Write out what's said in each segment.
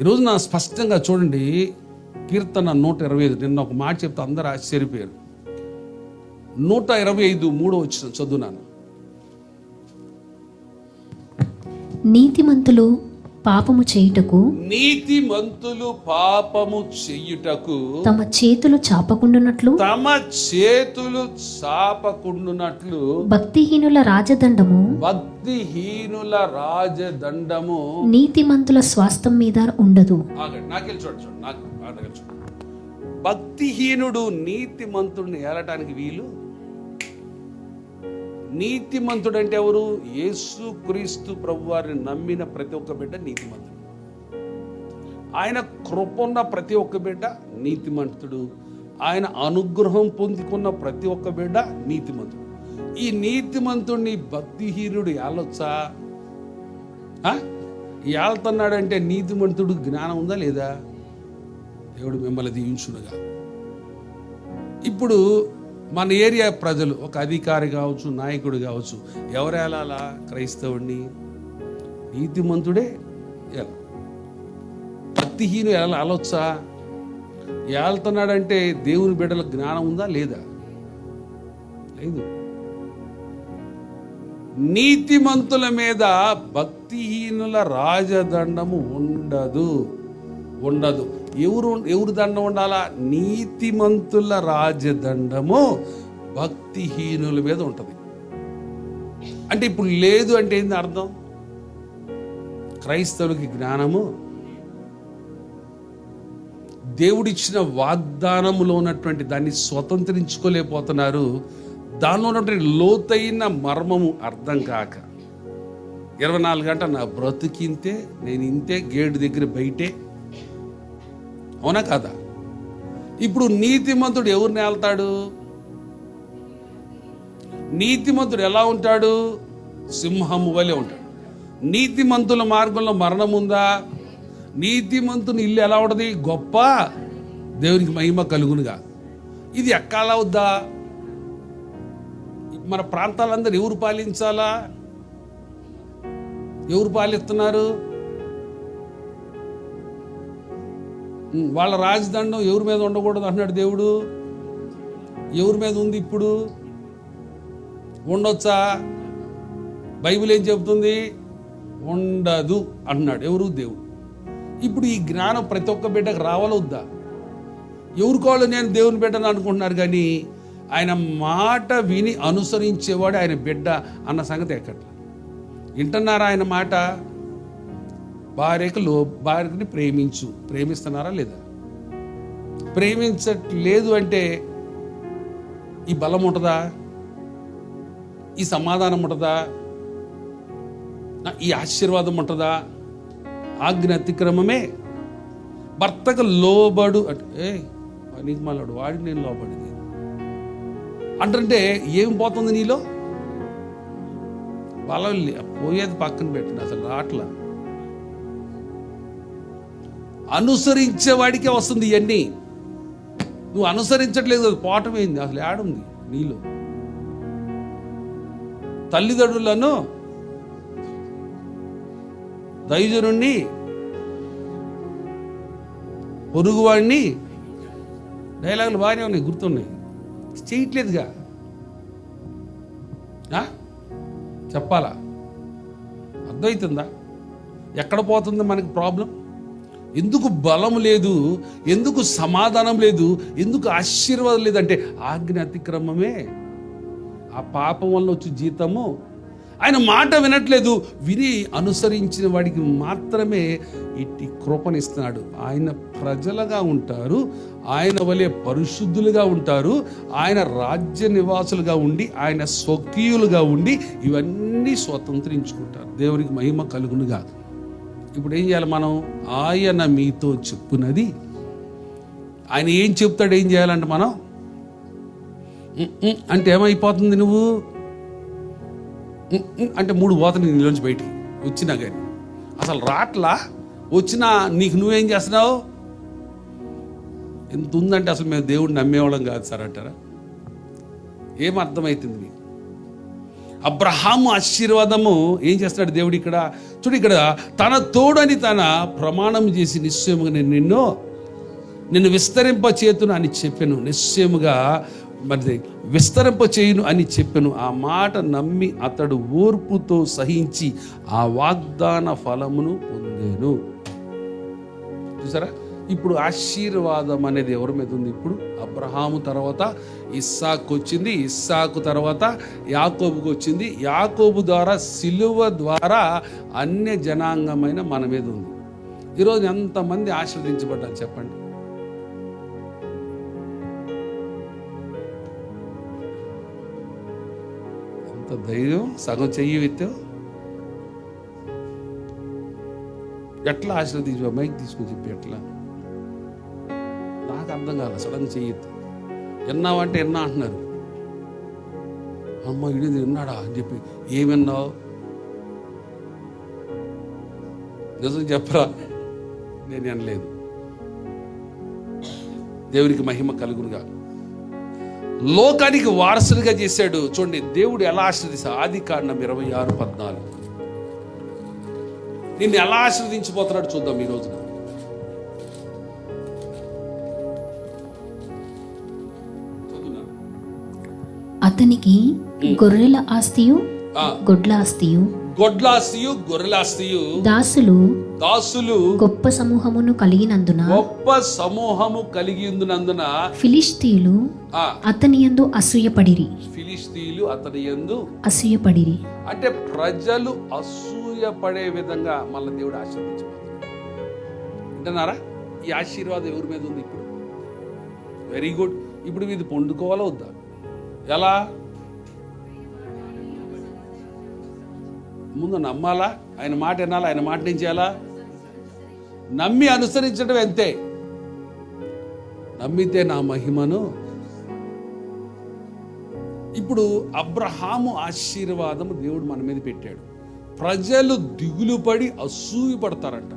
ఈరోజు నా స్పష్టంగా చూడండి కీర్తన నూట ఇరవై ఐదు నిన్న ఒక మాట చెప్తే అందరూ ఆశ్చర్యపోయారు. నూట ఇరవై ఐదు మూడో వచ్చిన చదువునాను. నీతిమంతులు పాపము చేయుటకు నీతి మంతులు పాపము చెయ్యుటకు తమ చేతులు చాపకుండునట్లు తమ చేతులు చాపకుండునట్లు భక్తిహీనుల రాజదండము భక్తిహీనుల రాజదండము నీతిమంతుల స్వాస్థం మీద ఉండదు. ఆగండి నాకెళ్ళి చూడండి చూడండి నాకు భక్తిహీనుడు నీతిమంతుడిని ఏలటానికి వీలు? నీతిమంతుడు అంటే ఎవరు? యేసు క్రీస్తు ప్రభు వారిని నమ్మిన ప్రతి ఒక్క బిడ్డ నీతిమంతుడు. ఆయన కృపన్న ప్రతి ఒక్క బిడ్డ నీతిమంతుడు. ఆయన అనుగ్రహం పొందుకున్న ప్రతి ఒక్క బిడ్డ నీతిమంతుడు. ఈ నీతిమంతుడిని భక్తిహీనుడు ఏలొచ్చా? ఏళ్తున్నాడంటే నీతిమంతుడు జ్ఞానం ఉందా లేదా? దేవుడు మిమ్మల్ని దీవించునుగా ఇప్పుడు మన ఏరియా ప్రజలు ఒక అధికారి కావచ్చు నాయకుడు కావచ్చు ఎవరు వెళ్ళాలా క్రైస్తవుడిని నీతిమంతుడే ఎలా? భక్తిహీను ఎలా అలొచ్చా? వెళ్తున్నాడంటే దేవుని బిడ్డలకు జ్ఞానం ఉందా లేదా? లేదు. నీతిమంతుల మీద భక్తిహీనుల రాజదండము ఉండదు. ఉండదు. ఎవరు ఎవరు దండం ఉండాలా? నీతిమంతుల రాజదండము భక్తిహీనుల మీద ఉంటుంది. అంటే ఇప్పుడు లేదు అంటే ఏంది అర్థం? క్రైస్తవులకి జ్ఞానము. దేవుడిచ్చిన వాగ్దానములో ఉన్నటువంటి దాన్ని స్వతంత్రించుకోలేకపోతున్నారు. దానిలో ఉన్నటువంటి లోతైన మర్మము అర్థం కాక. ఇరవై నాలుగు గంటల నా బ్రతికింతే నేను ఇంతే గేటు దగ్గర బయటే. అవునా కాదా? ఇప్పుడు నీతిమంతుడు ఎవరిని వెళ్తాడు నీతిమంతుడు ఎలా ఉంటాడు? సింహము వలె ఉంటాడు. నీతిమంతుల మార్గంలో మరణం ఉందా? నీతిమంతుని ఇల్లు ఎలా ఉంటుంది? గొప్ప. దేవునికి మహిమ కలుగునుగా. ఇది ఎక్కాలా వద్దా? మన ప్రాంతాలందరూ ఎవరు పాలించాలా? ఎవరు పాలిస్తున్నారు? వాళ్ళ రాజదండం ఎవరి మీద ఉండకూడదు అంటున్నాడు దేవుడు. ఎవరి మీద ఉంది ఇప్పుడు? ఉండొచ్చా? బైబిల్ ఏం చెబుతుంది? ఉండదు అంటున్నాడు ఎవరు? దేవుడు. ఇప్పుడు ఈ జ్ఞానం ప్రతి ఒక్క బిడ్డకు రావాలొద్దా? కావాలో నేను దేవుని బిడ్డను అనుకుంటున్నారు కానీ ఆయన మాట విని అనుసరించేవాడు ఆయన బిడ్డ అన్న సంగతి ఎక్కట్లా వింటున్నారా ఆయన మాట? భార్యకు లో భార్యని ప్రేమించు. ప్రేమిస్తున్నారా లేదా? ప్రేమించట్లేదు అంటే ఈ బలం ఉంటుందా? ఈ సమాధానం ఉంటుందా? ఈ ఆశీర్వాదం ఉంటుందా? ఆజ్ఞ అతిక్రమమే. భర్తకు లోబడు అంటే ఏ నీకు మాలాడు వాడికి నేను లోబడింది. అంటే ఏం పోతుంది నీలో? బలం పోయేది పక్కన పెట్టిన అసలు రాట్లా. అనుసరించే వాడికే వస్తుంది ఇవన్నీ నువ్వు అనుసరించట్లేదు అది పోవటమైంది అసలు ఏడుంది నీలో? తల్లిదండ్రులను దైజనుణ్ణి పొరుగువాడిని డైలాగులు బాగానే ఉన్నాయి గుర్తున్నాయి. చేయట్లేదుగా. చెప్పాలా? అర్థమవుతుందా? ఎక్కడ పోతుంది మనకి ప్రాబ్లం? ఎందుకు బలం లేదు? ఎందుకు సమాధానం లేదు? ఎందుకు ఆశీర్వాదం లేదంటే ఆజ్ఞ అతిక్రమమే. ఆ పాపం వల్ల వచ్చి జీతము ఆయన మాట వినట్లేదు. విని అనుసరించిన వాడికి మాత్రమే ఇట్టి కృపనిస్తున్నాడు. ఆయన ప్రజలుగా ఉంటారు. ఆయన వలె పరిశుద్ధులుగా ఉంటారు. ఆయన రాజ్య నివాసులుగా ఉండి ఆయన స్వకీయులుగా ఉండి ఇవన్నీ స్వతంత్రించుకుంటారు. దేవునికి మహిమ కలుగునుగా ఇప్పుడు ఏం చేయాలి మనం? ఆయన మీతో చెప్పున్నది ఆయన ఏం చెప్తాడు ఏం చేయాలంటే మనం? అంటే ఏమైపోతుంది నువ్వు? అంటే మూడు పోతుంది నీలోంచి బయటికి. వచ్చినా కానీ. అసలు రాట్లా? వచ్చినా నీకు నువ్వేం చేస్తున్నావు? ఎంత ఉందంటే అసలు మేము దేవుడిని నమ్మేవాళ్ళం కాదు సార్ అంటారా? ఏం అర్థమవుతుంది మీకు? అబ్రహాము ఆశీర్వాదము ఏం చేస్తాడు దేవుడు ఇక్కడ? చూడు ఇక్కడ తన తోడని తన ప్రమాణం చేసి నిశ్చయముగా నేను నిన్ను నిన్ను విస్తరింప చేతును అని చెప్పాను. నిశ్చయముగా మరి విస్తరింప చేయును అని చెప్పాను. ఆ మాట నమ్మి అతడు ఓర్పుతో సహించి ఆ వాగ్దాన ఫలమును పొందాను. చూసారా? ఇప్పుడు ఆశీర్వాదం అనేది ఎవరి మీద ఉంది? ఇప్పుడు అబ్రహాము తర్వాత ఇస్సాకు వచ్చింది ఇస్సాకు తర్వాత యాకోబుకు వచ్చింది. యాకోబు ద్వారా సిలువ ద్వారా అన్య జనాంగమైన మన మీద ఉంది. ఈరోజు ఎంతమంది ఆశీర్వదించబడ్డారు చెప్పండి? ఎంత ధైర్యం సగం చెయ్యి విత్తావు ఎట్లా ఆశీర్వదించు మైక్ తీసుకొని చెప్పి ఎట్లా? నాకు అర్థం కాదు సడన్ చెయ్యొద్దు. విన్నావంటే విన్నా అంటున్నారు. అమ్మ ఇది విన్నాడా అని చెప్పి ఏం విన్నావు? నిజం చెప్పరా? నేను వినలేదు. దేవునికి మహిమ కలుగునుగా. లోకానికి వారసుడిగా చేశాడు. చూడండి దేవుడు ఎలా ఆశ్రదిస్తా ఆది కాండం ఇరవై ఆరు పద్నాలుగు. నిన్ను ఎలా ఆశ్రదించిపోతున్నాడు చూద్దాం ఈ రోజున. అతనికి గొర్రెల ఆస్తియు గొడ్ల ఆస్తియు. గొడ్లాస్తియు గొర్రెలాస్తియు దాసులు దాసులు గొప్ప సమూహమును కలిగినందున గొప్ప సమూహము కలిగి ఉందినందున ఫిలిస్తీయులు అతని యందు అసూయపడిరి. ఫిలిస్తీన్లు అతని యందు అసూయపడిరి. అంటే ప్రజలు అసూయ పడే విధంగా మళ్ళీ దేవుడు ఆశీర్వదించబోతున్నాడు. వింటున్నారా? ఈ ఆశీర్వాదం ఎవరి మీద ఉంది ఇప్పుడు? వెరీ గుడ్ ఇప్పుడు ఇది పొందుకోవాలా వద్దా? ఎలా? ముందు నమ్మాలా? ఆయన మాట వినాలా? ఆయన మాట నుంచి ఎలా నమ్మి అనుసరించడం ఎంతే? నమ్మితే నా మహిమను? ఇప్పుడు అబ్రహాము ఆశీర్వాదము దేవుడు మన మీద పెట్టాడు. ప్రజలు దిగులు పడి అసూయ పడతారంట.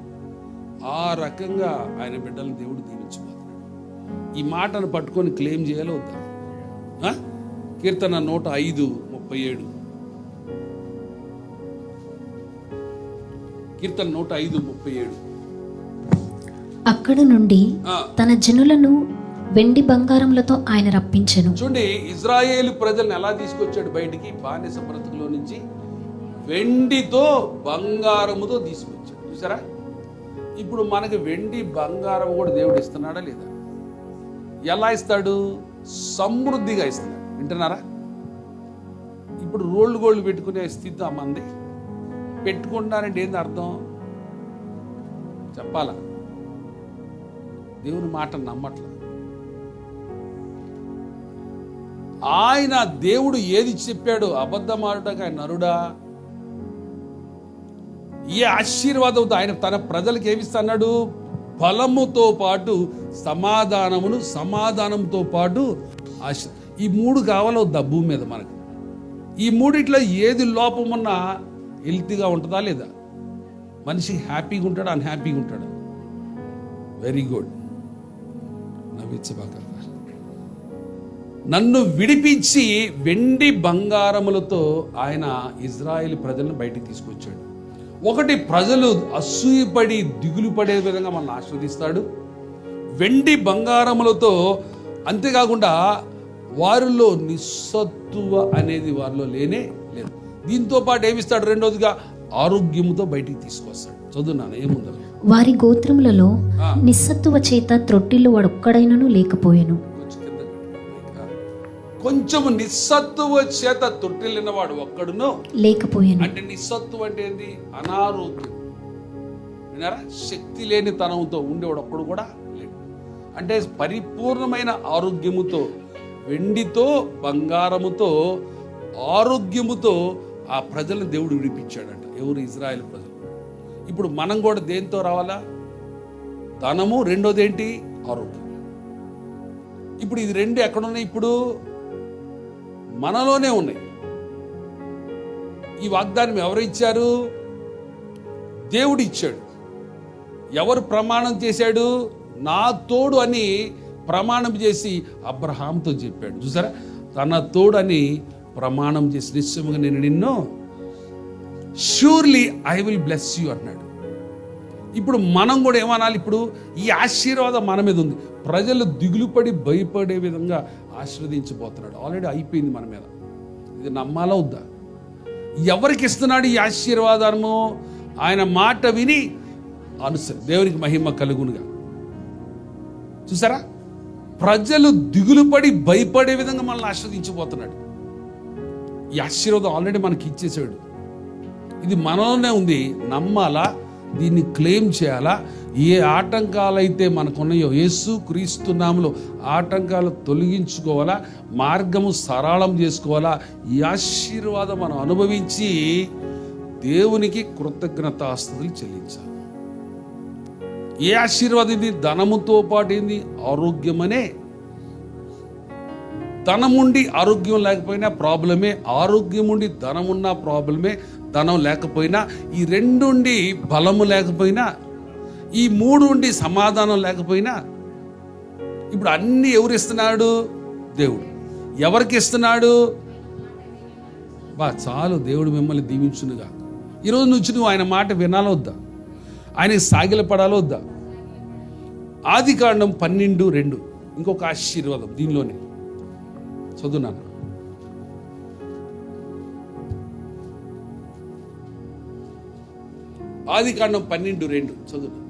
ఆ రకంగా ఆయన బిడ్డలను దేవుడు దీవించబోతున్నాడు. ఈ మాటను పట్టుకొని క్లెయిమ్ చేయాలో వద్దా? కీర్తన నూట ఐదు ముప్పై ఏడు. కీర్తన నూట ఐదు ముప్పై ఏడు. అక్కడ నుండి. తన జనులను వెండి బంగారములతో ఆయన రప్పించెను. చూడండి ఇజ్రాయేలు ప్రజల్ని ఎలా తీసుకొచ్చాడు బయటికి? బానిస బ్రతుకులో నుంచి వెండితో బంగారముతో తీసుకొచ్చాడు. చూసారా? ఇప్పుడు మనకి వెండి బంగారం కూడా దేవుడు ఇస్తున్నాడా లేదా? ఎలా ఇస్తాడు? సమృద్ధిగా ఇస్తున్నాడు. వింటున్నారా? ఇప్పుడు రోల్డ్ గోల్డ్ పెట్టుకునే స్థితి ఆ మంది. పెట్టుకుంటానంటే ఏంది అర్థం? చెప్పాలా? దేవుని మాట నమ్మట్లా. ఆయన దేవుడు ఏది చెప్పాడు అబద్ధమాడుటకు ఆయన నరుడా? ఏ ఆశీర్వాదంతో ఆయన తన ప్రజలకు ఏమిస్తున్నాడు బలముతో పాటు సమాధానమును సమాధానంతో పాటు ఆశ ఈ మూడు కావాలో వద్దా? భూమి మీద మనకు. ఈ మూడిట్లో ఏది లోపం ఉన్నా హెల్తీగా ఉంటుందా లేదా? మనిషి హ్యాపీగా ఉంటాడు? అన్హ్యాపీగా ఉంటాడు? Very good. నవ్వించబాక నన్ను విడిపించి వెండి బంగారములతో ఆయన ఇజ్రాయెల్ ప్రజలను బయటికి తీసుకొచ్చాడు. ఒకటి ప్రజలు అసూయపడి దిగులు పడే విధంగా మనల్ని ఆస్వాదిస్తాడు. వెండి బంగారములతో అంతేకాకుండా వారిలో నిస్సత్తువ అనేది వారిలో లేనే లేదు. దీంతో పాటు ఏమిస్తాడు? రెండోదిగా ఆరోగ్యముతో బయటికి తీసుకొస్తాడు. చదువున్నాను ఏముందో వారి గోత్రములలో. నిస్సత్తువ చేత త్రొట్టిల్లు వాడొక్కడైనను లేకపోయెను. కొంచెం నిస్సత్తువ చేత తొట్టిల్లిన వాడు ఒక్కడును లేకపోయెను. అంటే నిస్సత్తువ అంటే ఏంది? అనారోగ్యం. విన్నారా? శక్తి లేని తనంతో ఉండేవాడు ఒక్కడు కూడా లేడు. అంటే పరిపూర్ణమైన ఆరోగ్యముతో వెండితో బంగారముతో ఆరోగ్యముతో ఆ ప్రజలను దేవుడు విడిపించాడంట. ఎవరు? ఇజ్రాయెల్ ప్రజలు. ఇప్పుడు మనం కూడా దేంతో రావాలా? ధనము. రెండోది ఏంటి ఆరోగ్యం. ఇప్పుడు ఇది రెండు ఎక్కడున్నాయి? ఇప్పుడు మనలోనే ఉన్నాయి. ఈ వాగ్దానం ఎవరు ఇచ్చారు? దేవుడు ఇచ్చాడు. ఎవరు ప్రమాణం చేశాడు? నా తోడు అని ప్రమాణం చేసి అబ్రహాంతో చెప్పాడు. చూసారా? తన తోడని ప్రమాణం చేసి నిశ్చయముగా నేను నిన్ను surely I will bless you అన్నాడు. ఇప్పుడు మనం కూడా ఏమనాలి? ఇప్పుడు ఈ ఆశీర్వాదం మన మీద ఉంది. ప్రజలు దిగులుపడి భయపడే విధంగా ఆశీర్వదించబోతున్నాడు. ఆల్రెడీ అయిపోయింది మన మీద. ఇది నమ్మాలా వద్దా? ఎవరికి ఇస్తున్నాడు ఈ ఆశీర్వాదము? ఆయన మాట విని అనుసరి దేవునికి మహిమ కలుగునుగా. చూసారా? ప్రజలు దిగులుపడి భయపడే విధంగా మనల్ని ఆస్వాదించబోతున్నాడు ఈ ఆశీర్వాదం ఆల్రెడీ మనకి ఇచ్చేసాడు. ఇది మనలోనే ఉంది. నమ్మాలా? దీన్ని క్లెయిమ్ చేయాలా? ఏ ఆటంకాలు అయితే మనకున్నాయో యేసు క్రీస్తునాములో ఆటంకాలు తొలగించుకోవాలా? మార్గము సరళం చేసుకోవాలా? ఈ ఆశీర్వాదం మనం అనుభవించి దేవునికి కృతజ్ఞతాస్తుతులు చెల్లించాలి. ఏ ఆశీర్వాదం ఇది ధనముతో పాటు ఏంది ఆరోగ్యమనే. ధనం ఉండి ఆరోగ్యం లేకపోయినా ప్రాబ్లమే. ఆరోగ్యం ఉండి ధనం ఉన్న ప్రాబ్లమే. ధనం లేకపోయినా ఈ రెండుండి బలము లేకపోయినా ఈ మూడు ఉండి సమాధానం లేకపోయినా ఇప్పుడు అన్ని ఎవరు ఇస్తున్నాడు దేవుడు. ఎవరికి ఇస్తున్నాడు బా చాలు దేవుడు మిమ్మల్ని దీవించునుగా ఈరోజు నుంచి నువ్వు ఆయన మాట వినాలొద్దా? ఆయనకి సాగిలపడాలో వద్దా ఆది కాండం పన్నెండు రెండు. ఇంకొక ఆశీర్వాదం దీనిలోనే. చదువున్నాను. ఆది కాండం పన్నెండు రెండు. చదువు.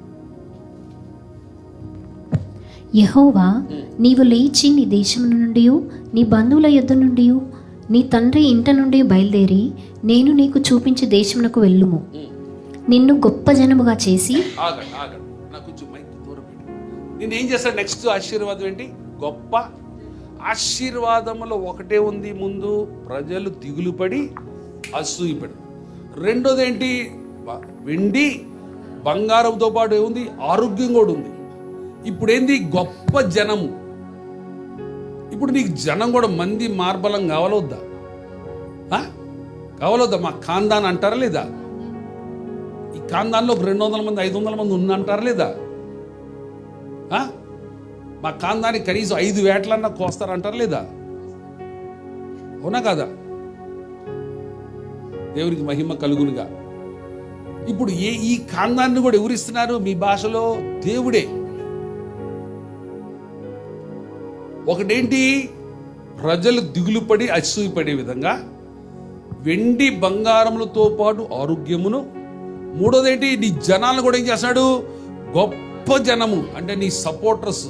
యహోవా నీవు లేచి నీ దేశం నుండి నీ బంధువుల యొద్ద నుండి నీ తండ్రి ఇంట నుండి బయలుదేరి నేను నీకు చూపించే దేశమునకు వెళ్ళుము. నిన్ను గొప్ప జనముగా చేసి ఆగండి ఆగండి. నాకు కొంచెం మైక్ దూరం పెట్టు. నేను ఏం చేస్తాను? నెక్స్ట్ ఆశీర్వాదం ఏంటి? గొప్ప ఆశీర్వాదములో ఒకటే ఉంది ముందు ప్రజలు దిగులుపడి అసూయపడి రెండోది ఏంటి? వెండి బంగారంతో పాటు ఏముంది? ఆరోగ్యం కూడా ఉంది. ఇప్పుడు ఏంది గొప్ప జనము. ఇప్పుడు నీకు జనం కూడా మంది మార్బలం కావాలొద్దా? కావలొద్దా కావాలొద్దా? మా ఖాందాన్ అంటారా లేదా? ఈ కాందాన్లో ఒక రెండు వందల మంది ఐదు వందల మంది ఉందంటారా లేదా? మా కాందానికి కనీసం ఐదు వేటలన్నా కోస్తారంటారు లేదా? అవునా కాదా? దేవునికి మహిమ కలుగునుగా. ఇప్పుడు ఏ ఈ కాందాన్ని కూడా ఎవరిస్తున్నారు? మీ భాషలో దేవుడే. ఒకటేంటి? ప్రజలు దిగులుపడి అసూయపడే విధంగా వెండి బంగారములతో పాటు ఆరోగ్యమును మూడోదేంటి? నీ జనాలను కూడా ఏం చేస్తాడు? గొప్ప జనము అంటే నీ సపోర్టర్స్.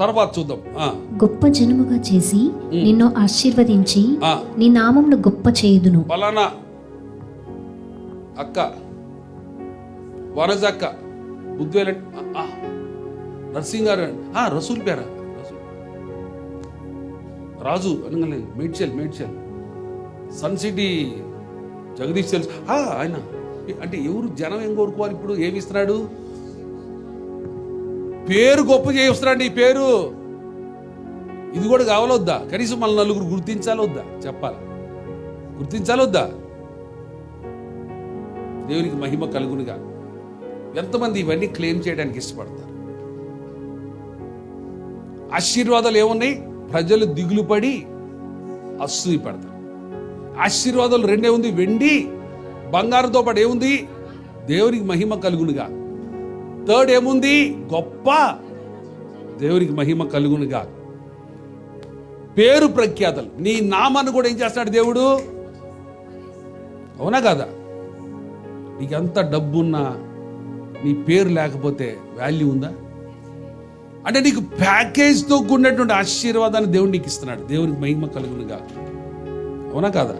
తర్వాత చూద్దాం. ఆ, గొప్ప జనముగా చేసి నిన్ను ఆశీర్వదించి నీ నామమును గొప్ప చేయుదును. పలానా అక్క. వనజ అక్క. బుద్ధివేల నర్సింగ్ గారు ఆ, రసూల్ పేరా? రాజు అనగానే మేడ్చల్ మేడ్చల్. సన్ సిటీ జగదీష్ తెలుసు. ఆయన. అంటే ఎవరు జనం ఏం కోరుకోవాలి ఇప్పుడు? ఏమి ఇస్తున్నాడు? పేరు గొప్ప చేయిస్తున్నాడు నీ పేరు. ఇది కూడా కావాలొద్దా? కనీసం మన నలుగురు గుర్తించాలొద్దా? చెప్పాలి? గుర్తించాలొద్దా? దేవునికి మహిమ కలుగునిగా. ఎంతమంది ఇవన్నీ క్లెయిమ్ చేయడానికి ఇష్టపడతారు? ఆశీర్వాదాలు ఏమున్నాయి? ప్రజలు దిగులు పడి అసూయ పడతారు ఆశీర్వాదాలు రెండే ఉంది వెండి బంగారంతో పాటు ఏముంది? దేవునికి మహిమ కలుగునుగా. థర్డ్ ఏముంది? గొప్ప దేవునికి మహిమ కలుగునుగా. పేరు ప్రఖ్యాతలు. నీ నామాన్ని కూడా ఏం చేస్తాడు దేవుడు? అవునా కదా? నీకు ఎంత డబ్బున్నా నీ పేరు లేకపోతే వాల్యూ ఉందా? అంటే నీకు ప్యాకేజ్తో కూడినటువంటి ఆశీర్వాదాన్ని దేవుడు నీకు ఇస్తున్నాడు. దేవునికి మహిమ కలుగునుగా. అవునా కాదా?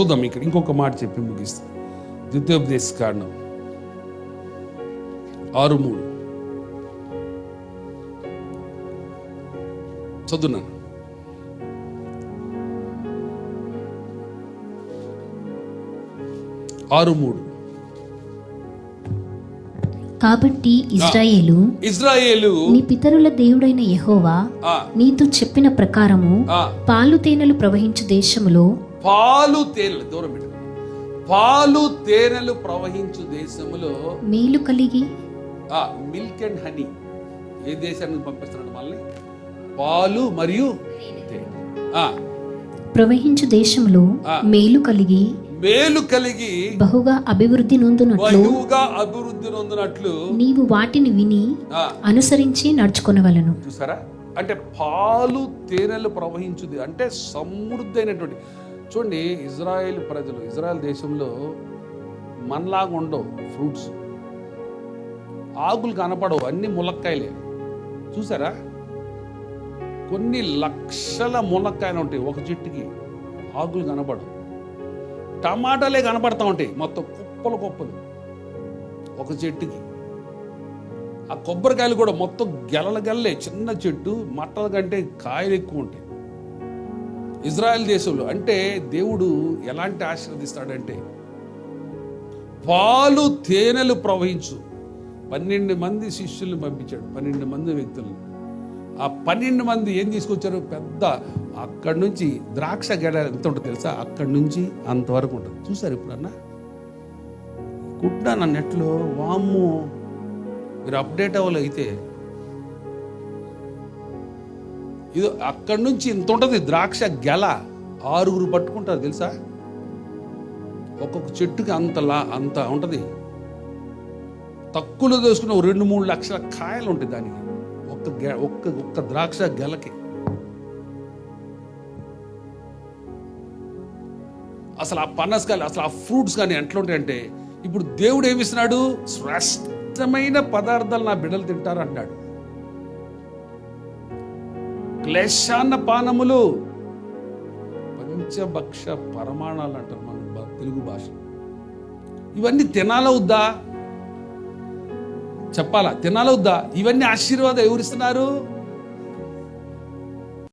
చూద్దాం ఇక్కడ ఇంకొక మాట చెప్పి ముగిస్తాను ద్వితీయోపదేశ కారణం ఆరు మూడు చదువున్నాను ఆరు మూడు కాబట్టి ఇజ్రాయేలు ఇజ్రాయేలు నీ పితరుల దేవుడైన యెహోవా నీతో చెప్పిన ప్రకారము పాలు తేనెలు ప్రవహించు దేశములో పాలు తేనెలు దూరం పాలు తేనెలు ప్రవహించు దేశములో మేలు కలిగి ఆ మిల్క్ అండ్ హనీ ఏ దేశానికి పంపిస్తున్నాడు మళ్ళీ పాలు మరియు ప్రవహించు దేశంలో. మేలు కలిగి మేలు కలిగి బహుగా అభివృద్ధి నొందునట్లు బహుగా అభివృద్ధి నొందినట్లు నీవు వాటిని విని అనుసరించి నడుచుకొనవలను. చూసారా? అంటే పాలు తేనెలు ప్రవహించుది. అంటే సమృద్ధి అయినటువంటి చూడండి ఇజ్రాయెల్ ప్రజలు ఇజ్రాయెల్ దేశంలో మనలాగా ఉండవు ఫ్రూట్స్. ఆకులు కనపడవు అన్ని ములక్కాయలే. చూసారా? కొన్ని లక్షల ములక్కాయలు ఉంటాయి ఒక చెట్టుకి. ఆకులు కనపడవు. టమాటాలే కనపడతా ఉంటాయి మొత్తం కుప్పలు కుప్పలు ఒక చెట్టుకి. ఆ కొబ్బరికాయలు కూడా మొత్తం గెలల గెల్లే చిన్న చెట్టు మట్టల కంటే కాయలు ఎక్కువ ఉంటాయి. ఇజ్రాయెల్ దేశంలో అంటే దేవుడు ఎలాంటి ఆశీర్వదిస్తాడంటే పాలు తేనెలు ప్రవహించు. పన్నెండు మంది శిష్యుల్ని పంపించాడు పన్నెండు మంది వ్యక్తులను. ఆ పన్నెండు మంది ఏం తీసుకొచ్చారు? పెద్ద అక్కడి నుంచి ద్రాక్ష గడ ఎంత ఉంటుంది తెలుసా? అక్కడి నుంచి అంతవరకు ఉంటుంది. చూసారు ఇప్పుడన్నా కుట్టినా నెట్లో వామ్ము. మీరు అప్డేట్ అవ్వాలి అయితే ఇది అక్కడి నుంచి ఇంత ఉంటుంది ద్రాక్ష గెల ఆరుగురు పట్టుకుంటారు తెలుసా? ఒక్కొక్క చెట్టుకి అంతలా అంత ఉంటుంది. తక్కువలో తీసుకున్న రెండు మూడు లక్షల కాయలు ఉంటాయి దానికి ఒక్క గె ఒక్క ఒక్క ద్రాక్ష గెలకి. అసలు ఆ పనసకాయలు అసలు ఆ ఫ్రూట్స్ కానీ ఎట్లా ఉంటాయంటే ఇప్పుడు దేవుడు ఏమిస్తున్నాడు శ్రేష్టమైన పదార్థాలు నా బిడ్డలు తింటారు అంటున్నాడు. క్లేశాన్న పానములు. పంచభక్ష పరమాణాలు అంటారు మన తెలుగు భాష ఇవన్నీ తినాలవుద్దా చెప్పాలా? తినాలవుద్దా ఇవన్నీ ఆశీర్వాదం ఎవరిస్తున్నారు?